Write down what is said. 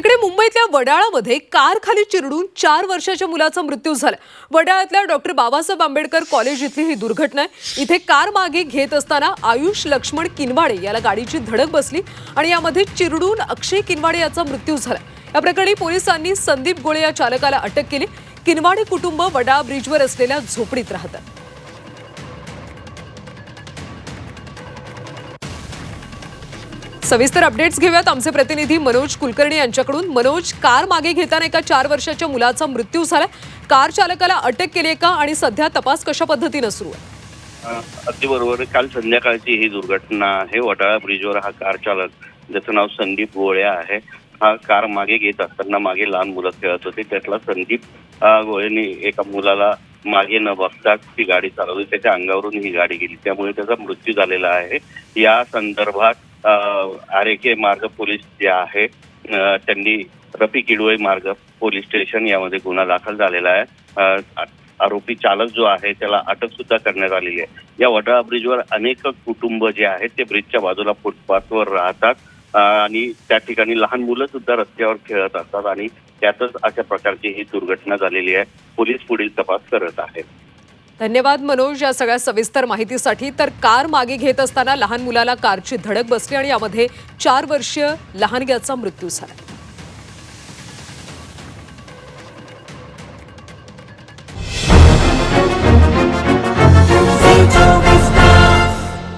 तिकडे मुंबईतल्या वडाळामध्ये कार खाली चिरडून चार वर्षाच्या मुलाचा मृत्यू झाला. वडाळ्यातल्या डॉक्टर बाबासाहेब आंबेडकर कॉलेज इथली ही दुर्घटना आहे. इथे कार मागे घेत असताना आयुष लक्ष्मण किनवाडे याला गाडीची धडक बसली आणि यामध्ये चिरडून अक्षय किनवाडे याचा मृत्यू झाला. या प्रकरणी पोलिसांनी संदीप गोळे या चालकाला अटक केली. किनवाडे कुटुंब वडाळा ब्रिजवर असलेल्या झोपडीत राहतात. सविस्तर अपडेट्स घेऊयात. आमचे प्रतिनिधी मनोज कुलकर्णी यांच्याकडून. मनोज कार मागे घेताना एका चार वर्षाच्या मुलाचा मृत्यू झाला कार चालकाला अटक केली आहे का? आणि सध्या तपास कशा पद्धतीनं सुरू आहे? अगदी बरोबर. काल संध्याकाळची ही दुर्घटना आहे. वटाळा ब्रिजवर हा कार चालक ज्याचं नाव संदीप गोळ्या आहे हा कार मागे घेत असताना मागे लहान मुलं खेळत होते. त्यातला संदीप गोळेने एका मुलाला मागे न बघता ती गाडी चालवली. त्याच्या अंगावरून ही गाडी गेली. त्यामुळे त्याचा मृत्यू झालेला आहे. या संदर्भात आर मार्ग पोलीस जे आहे त्यांनी रफी किडवे मार्ग पोलीस स्टेशन यामध्ये गुन्हा दाखल झालेला आहे. आरोपी चालक जो आहे त्याला अटक सुद्धा करण्यात आलेली आहे. या वडाळा ब्रिजवर अनेक कुटुंब जे आहेत ते ब्रिजच्या बाजूला फुटपाथवर राहतात. आणि त्या ठिकाणी लहान मुलं सुद्धा रस्त्यावर खेळत असतात आणि त्यातच अशा प्रकारची ही दुर्घटना झालेली आहे. पोलीस पुढील तपास करत आहेत. धन्यवाद मनोज या सगळ्या सविस्तर माहितीसाठी. तर कार मागे घेत असताना लहान मुलाला कारची धडक बसली आणि यामध्ये चार वर्षीय लहानग्याचा मृत्यू झाला.